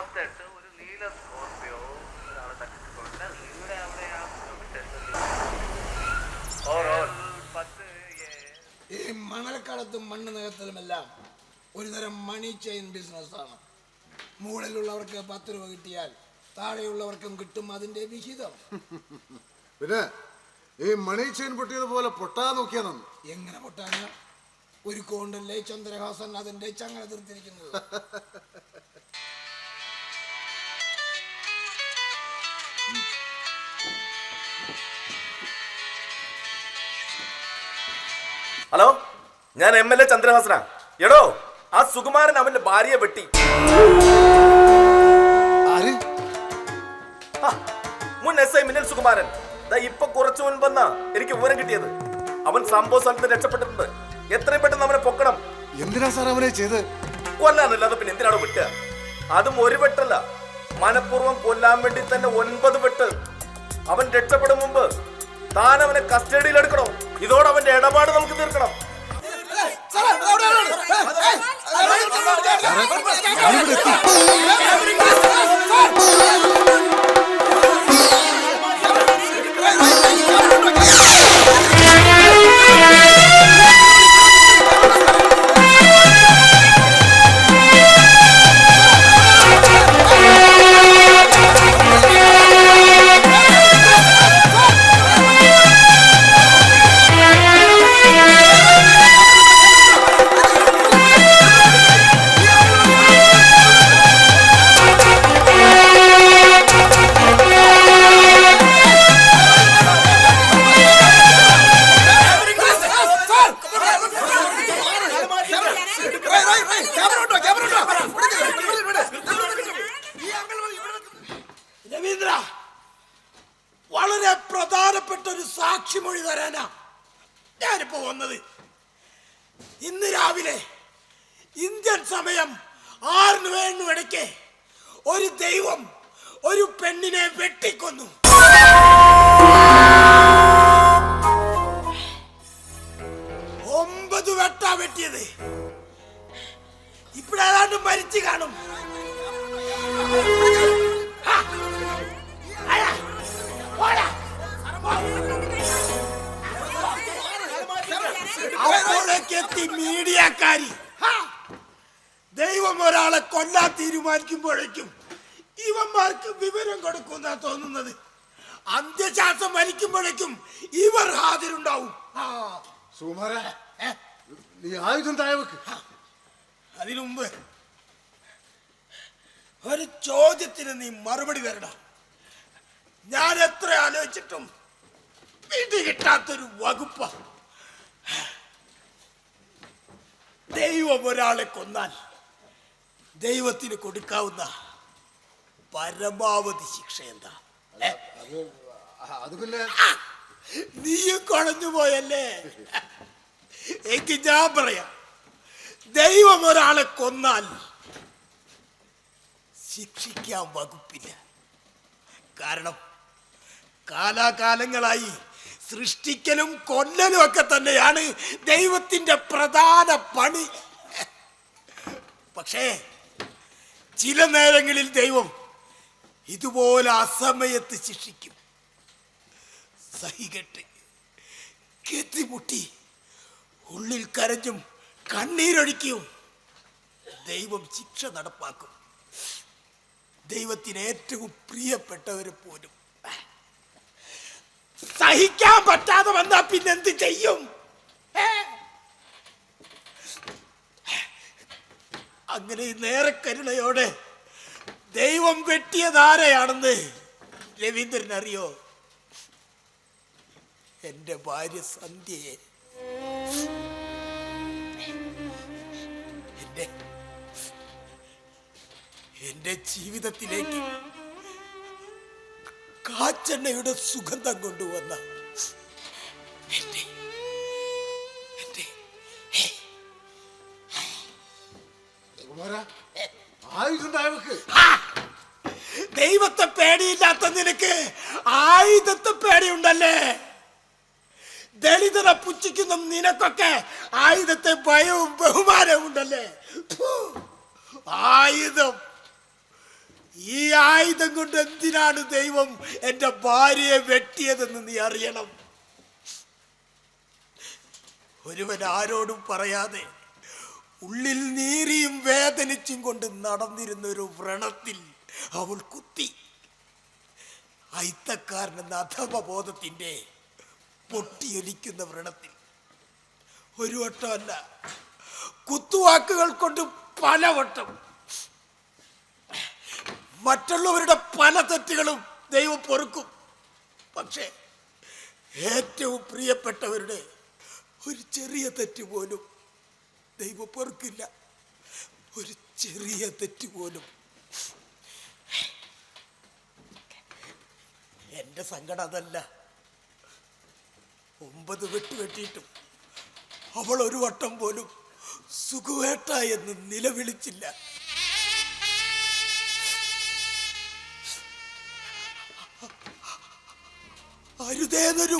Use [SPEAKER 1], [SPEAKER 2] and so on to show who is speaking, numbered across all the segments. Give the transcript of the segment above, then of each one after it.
[SPEAKER 1] അമ്പത്തെട്ട് ഒരു നീല സ്കോർപ്പിയോ ഒരാളെ തട്ടിട്ടുണ്ട് ഇവിടെ അവിടെ ആ
[SPEAKER 2] ഈ മണൽക്കടത്തും മണ്ണ് നികത്തലുമെല്ലാം ഒരുതരം മണി ചെയിൻ ബിസിനസ്സാണ്. മുകളിലുള്ളവർക്ക് പത്ത് രൂപ കിട്ടിയാൽ താഴെയുള്ളവർക്കും കിട്ടും അതിന്റെ വിഹിതം.
[SPEAKER 3] പിന്നെ ഈ മണി ചെയിൻ പൊട്ടിയതുപോലെ പൊട്ടാ നോക്കിയാ നന്ന്.
[SPEAKER 2] എങ്ങനെ പൊട്ടാന്? ഒരു കോണ്ടല്ലേ ചന്ദ്രഹാസൻ അതിന്റെ ചങ്ങല തീർത്തിരിക്കുന്നത്?
[SPEAKER 4] ഹലോ ഞാൻ എം എൽ എ ചന്ദ്രഹാസന. എടോ ആ സുകുമാരൻ അവന്റെ ഭാര്യയെ വെട്ടി. മുൻ എസ് ഐ മിന്നൽ സുകുമാരൻ. ഇപ്പൊ കുറച്ചു മുൻപെന്നാ എനിക്ക് വിവരം കിട്ടിയത്. അവൻ സംഭവ സ്ഥലത്ത് രക്ഷപ്പെട്ടിട്ടുണ്ട്. എത്രയും പെട്ടെന്ന് അവനെ പൊക്കണം.
[SPEAKER 3] എന്തിനാ സാർ അവനെ ചെയ്ത്
[SPEAKER 4] കൊല്ലാനല്ലാതെ പിന്നെ എന്തിനാണ് വിട്ടുക അതും ഒരു വെട്ടല്ല. മനഃപൂർവം കൊല്ലാൻ വേണ്ടി തന്നെ ഒൻപത് വെട്ട്. അവൻ രക്ഷപ്പെടും മുമ്പ് താൻ അവനെ കസ്റ്റഡിയിൽ എടുക്കണം ഇതോടെ അവന്റെ ഇടപാട് നമുക്ക് തീർക്കണം
[SPEAKER 2] രവീന്ദ്ര പ്രധാനപ്പെട്ട ഒരു സാക്ഷിമൊഴി തരാനാ ഞാനിപ്പോ വന്നത്. ഇന്ന് രാവിലെ ഇന്ത്യൻ സമയം ആറിന് വേണു ഇടയ്ക്ക് ഒരു ദൈവം ഒരു പെണ്ണിനെ വെട്ടിക്കൊന്നു. ഒമ്പത് വെട്ടാ വെട്ടിയത്. ഇപ്പോഴേതാണ്ട് മരിച്ചു കാണും. കൊല്ലാൻ തീരുമാനിക്കുമ്പോഴേക്കും ഇവന്മാർക്ക് വിവരം കൊടുക്കുന്ന തോന്നുന്നത്. അന്ത്യശ്വാസം വലിക്കുമ്പോഴേക്കും ഇവർ ഹാജരുണ്ടാവും. ആ.
[SPEAKER 3] സുകുമാര നീ ആയുധം താഴവക്ക്
[SPEAKER 2] അതിനു മുമ്പ് ഒരു ചോദ്യത്തിന് നീ മറുപടി തരണം ഞാൻ എത്ര ആലോചിച്ചിട്ടും പിടി കിട്ടാത്തൊരു വകുപ്പ. ദൈവം ഒരാളെ കൊന്നാൽ ദൈവത്തിന് കൊടുക്കാവുന്ന പരമാവധി ശിക്ഷ എന്താ? നീയും കുഴഞ്ഞു പോയല്ലേ? എനിക്ക് ഞാൻ പറയാം. ദൈവം ഒരാളെ കൊന്നാൽ ശിക്ഷിക്കാൻ വകുപ്പില്ല. കാരണം കാലാകാലങ്ങളായി സൃഷ്ടിക്കലും കൊല്ലലും ഒക്കെ തന്നെയാണ് ദൈവത്തിന്റെ പ്രധാന പണി. പക്ഷേ ചില നേരങ്ങളിൽ ദൈവം ഇതുപോലെ അസമയത്ത് ശിക്ഷിക്കും. സഹികെട്ട് കെത്തിമുട്ടി ഉള്ളിൽ കരഞ്ഞും കണ്ണീരൊഴിക്കും ദൈവം ശിക്ഷ നടപ്പാക്കും. ദൈവത്തിന് ഏറ്റവും പ്രിയപ്പെട്ടവരെ പോലും. സഹിക്കാൻ പറ്റാതെ വന്നാ പിന്നെന്ത് ചെയ്യും? അങ്ങനെ നേരെ കരുണയോടെ ദൈവം വെട്ടിയതാരയാണെന്ന് രവീന്ദ്രൻ അറിയോ? എന്റെ ഭാര്യ സന്ധ്യയെ. എന്റെ എന്റെ ജീവിതത്തിലേക്ക് കാച്ചെണ്ണയുടെ സുഗന്ധം കൊണ്ടുവന്ന എന്റെ ദൈവത്തെ പേടിയില്ലാത്ത നിനക്ക് ആയുധത്തെ പേടിയുണ്ടല്ലേ? ദളിതനെ പുച്ഛിക്കുന്ന നിനക്കൊക്കെ ആയുധത്തെ ഭയവും ബഹുമാനവും ഉണ്ടല്ലേ? ആയുധം. ഈ ആയുധം കൊണ്ട് എന്തിനാണ് ദൈവം എന്റെ ഭാര്യയെ വെട്ടിയതെന്ന് നീ അറിയണം? ഒരുവൻ ആരോടും പറയാതെ ഉള്ളിൽ നീറിയും വേദനിച്ചും കൊണ്ട് നടന്നിരുന്ന ഒരു വ്രണത്തിൽ അവൾ കുത്തി. അയിത്തക്കാരനെന്ന അധമബോധത്തിന്റെ പൊട്ടിയൊലിക്കുന്ന വ്രണത്തിൽ. ഒരു വട്ടമല്ല കുത്തുവാക്കുകൾ കൊണ്ട് പലവട്ടം. മറ്റുള്ളവരുടെ പല തെറ്റുകളും ദൈവം പൊറുക്കും. പക്ഷേ ഏറ്റവും പ്രിയപ്പെട്ടവരുടെ ഒരു ചെറിയ തെറ്റ് പോലും ദൈവം പൊറുക്കില്ല ഒരു ചെറിയ തെറ്റ് പോലും. എന്റെ സങ്കടം അതല്ല. ഒമ്പത് വെട്ട് വെട്ടിയിട്ടും അവൾ ഒരു വട്ടം പോലും സുഖവേട്ട എന്ന് നിലവിളിച്ചില്ല. അരുതേതൊരു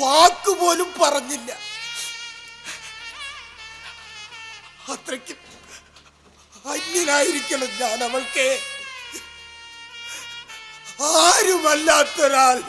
[SPEAKER 2] വാക്കുപോലും പറഞ്ഞില്ല. അത്രയ്ക്കും അന്യനായിരിക്കണം ഞാൻ അവൾക്ക്. ആരുമല്ലാത്തൊരാൾ.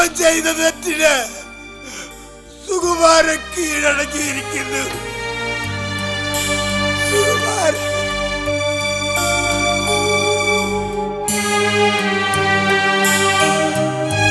[SPEAKER 2] അവൻ ചെയ്ത തെറ്റിന് സുകുമാരൻ കീഴടങ്ങിയിരിക്കുന്നു. സുകുമാരൻ.